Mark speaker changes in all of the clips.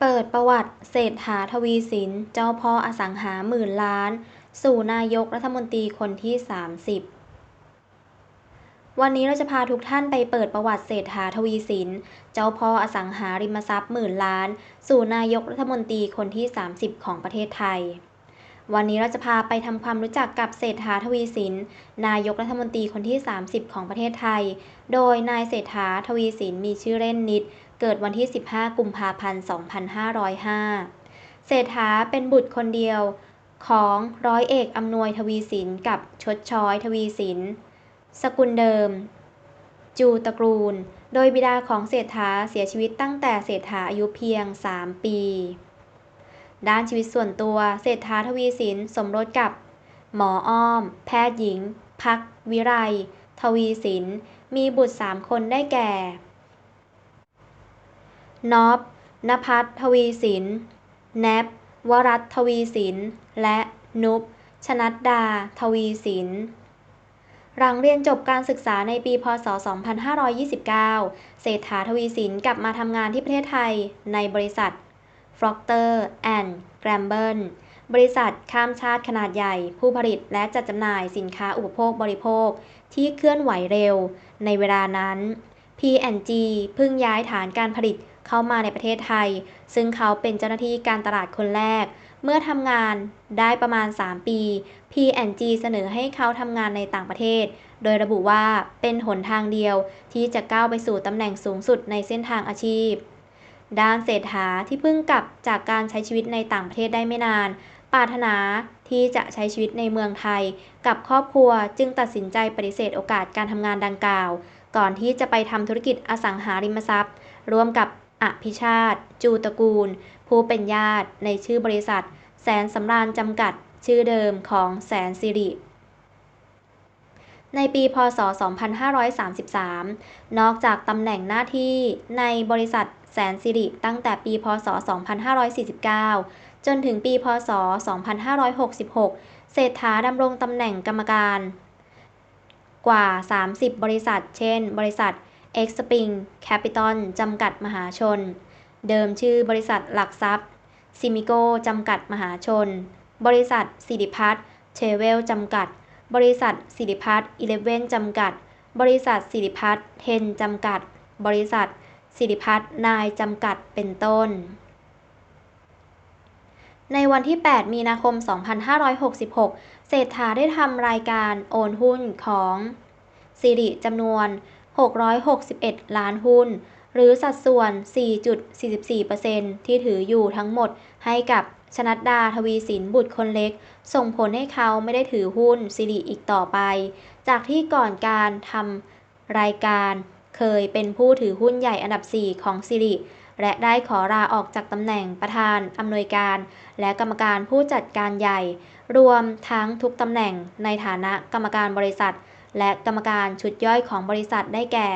Speaker 1: เปิดประวัติเศรษฐา ทวีสิน เจ้าพ่ออสังหาหมื่นล้าน สู่นายกรัฐมนตรีคนที่ 30วันนี้เราจะพาทุกท่านไปเปิดประวัติเศรษฐาทวีสิน เจ้าพ่ออสังหาริมทรัพย์หมื่นล้าน สู่นายกรัฐมนตรีคนที่ 30 ของประเทศไทย วันนี้เราจะพาไปทำความรู้จักกับเศรษฐาทวีสิน นายกรัฐมนตรีคนที่ 30 ของประเทศไทย โดยนายเศรษฐาทวีสินมีชื่อเล่นนิด เกิดวันที่ 15 กุมภาพันธ์ 2505 เศรษฐาเป็นบุตรคนเดียวของร้อยเอกอำนวยทวีสินกับชดช้อยทวีสิน สกุลเดิม จูตระกูล โดยบิดาของเศรษฐาเสียชีวิตตั้งแต่เศรษฐาอายุเพียง 3 ปี ด้านชีวิตส่วนตัวเศรษฐาทวีสินสมรสกับ หมออ้อม แพทย์หญิง พัก วิไรทวีสิน มีบุตรสามคนได้แก่ น็อบณภัทรทวีสิน แนบ วรัตน์ ทวีสิน และ นุพชนัดดา ทวีสินหลังเรียนจบการศึกษาในปี พ.ศ.2529 เศรษฐาทวีสินกลับมาทำงานที่ประเทศไทยในบริษัท Procter and Gamble บริษัทข้ามชาติขนาดใหญ่ ผู้ผลิตและจัดจำหน่ายสินค้าอุปโภคบริโภคที่เคลื่อนไหวเร็ว ในเวลานั้น P&G เพิ่งย้ายฐานการผลิต เข้ามาในประเทศไทย ซึ่งเขาเป็นเจ้าหน้าที่การตลาดคนแรก เมื่อทำงานได้ประมาณ 3 ปี P&G เสนอให้เขาทำงานในต่างประเทศ โดยระบุว่าเป็นหนทางเดียวที่จะก้าวไปสู่ตำแหน่งสูงสุดในเส้นทางอาชีพ ด้านเศรษฐาที่เพิ่งกลับจากการใช้ชีวิตในต่างประเทศได้ไม่นานปรารถนาที่จะใช้ชีวิตในเมืองไทย กับครอบครัวจึงตัดสินใจปฏิเสธโอกาสการทำงานดังกล่าว ก่อนที่จะไปทำธุรกิจอสังหาริมทรัพย์ ร่วมกับ อภิชาติ จูตระกูล ผู้เป็นญาติในชื่อบริษัท แสนสำราญจำกัด ชื่อเดิมของแสนสิริในปี พ.ศ.2533 นอกจากตำแหน่งหน้าที่ในบริษัทแสนสิริตั้งแต่ปี พ.ศ.2549 จนถึงปี พ.ศ.2566 เศรษฐาดำรงตำแหน่งกรรมการ กว่า 30 บริษัท เช่น บริษัท เอ็กซ์สปริงแคปิตอลจำกัดมหาชน เดิมชื่อบริษัทหลักทรัพย์ซิมิโกจำกัดมหาชน บริษัทสิริพัฒน์เชเวลจำกัด บริษัทสิริพัฒน์อีเลฟเว่นจำกัด บริษัทสิริพัฒน์เทนจำกัด บริษัทสิริพัฒน์นายจำกัดเป็นต้น ในวันที่ 8 มีนาคม 2566 เศรษฐาได้ทำรายการโอนหุ้นของสิริจำนวน 661 ล้านหุ้น หรือสัดส่วน 4.44%ที่ถืออยู่ทั้งหมดให้กับชนัดดาทวีสินบุตรคนเล็ก ส่งผลให้เขาไม่ได้ถือหุ้นสิริอีกต่อไป จากที่ก่อนการทำรายการเคยเป็นผู้ถือหุ้นใหญ่อันดับ 4 ของสิริและได้ขอลาออกจากตำแหน่งประธานอำนวยการ และกรรมการผู้จัดการใหญ่ รวมทั้งทุกตำแหน่งในฐานะกรรมการบริษัท และกรรมการชุดย่อยของบริษัทได้แก่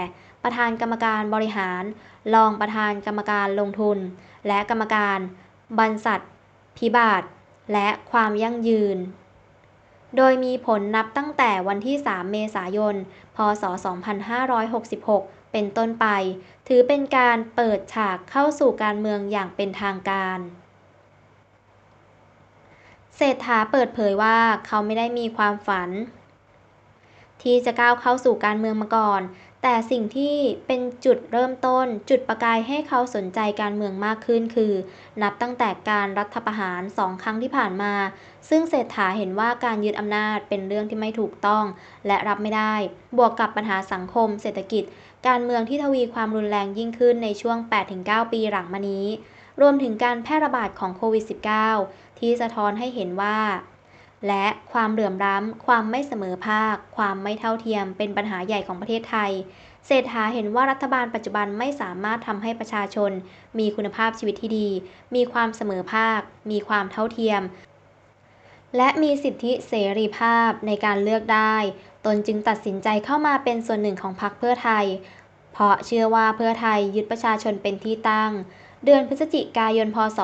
Speaker 1: ประธานกรรมการบริหาร รองประธานกรรมการลงทุน และกรรมการบรรษัท พิบาทและความยั่งยืน โดยมีผลนับตั้งแต่วันที่ 3 เมษายน พศ 2566 เป็นต้นไป ถือเป็นการเปิดฉากเข้าสู่การเมืองอย่างเป็นทางการเศรษฐาเปิดเผยว่าเขาไม่ได้มีความฝัน ที่จะก้าวเข้าสู่การเมืองมาก่อน แต่สิ่งที่เป็นจุดเริ่มต้น จุดประกายให้เขาสนใจการเมืองมากขึ้นคือ นับตั้งแต่การรัฐประหารสองครั้งที่ผ่านมา ซึ่งเศรษฐาเห็นว่าการยึดอำนาจเป็นเรื่องที่ไม่ถูกต้อง และรับไม่ได้ บวกกับปัญหาสังคม เศรษฐกิจ การเมืองที่ทวีความรุนแรงยิ่งขึ้นในช่วง 8-9 ปีหลังมานี้ รวมถึงการแพร่ระบาดของโควิด -19 ที่สะท้อนให้เห็นว่า และความเหลื่อมล้ำ ความไม่เสมอภาค ความไม่เท่าเทียม เป็นปัญหาใหญ่ของประเทศไทย เศรษฐาเห็นว่ารัฐบาลปัจจุบันไม่สามารถทำให้ประชาชน มีคุณภาพชีวิตที่ดี มีความเสมอภาค มีความเท่าเทียม และมีสิทธิเสรีภาพในการเลือกได้ ตนจึงตัดสินใจเข้ามาเป็นส่วนหนึ่งของพรรคเพื่อไทย เพราะเชื่อว่าเพื่อไทยยึดประชาชนเป็นที่ตั้ง เดือนพฤศจิกายน พศ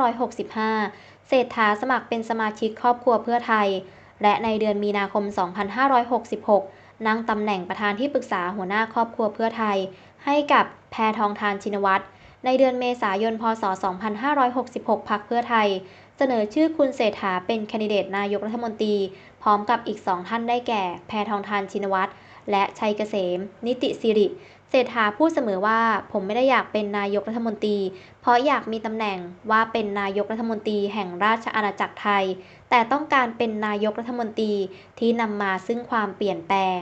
Speaker 1: 2565 เศรษฐาสมัครเป็นสมาชิกครอบครัวเพื่อไทย และในเดือนมีนาคม 2566 นั่งตำแหน่งประธานที่ปรึกษาหัวหน้าครอบครัวเพื่อไทย ให้กับแพทองทานชินวัตร ในเดือนเมษายน พศ 2566พรรคเพื่อไทย เสนอชื่อคุณเศรษฐาเป็นแคนดิเดตนายกรัฐมนตรี พร้อมกับอีกสองท่านได้แก่ แพทองทานชินวัตรและชัยเกษม นิติสิริ ศรษฐาพูดเสมอว่าผมไม่ได้อยากเป็นนายกรัฐมนตรี เพราะอยากมีตำแหน่งว่าเป็นนายกรัฐมนตรีแห่งราชอาณาจักรไทย แต่ต้องการเป็นนายกรัฐมนตรีที่นำมาซึ่งความเปลี่ยนแปลง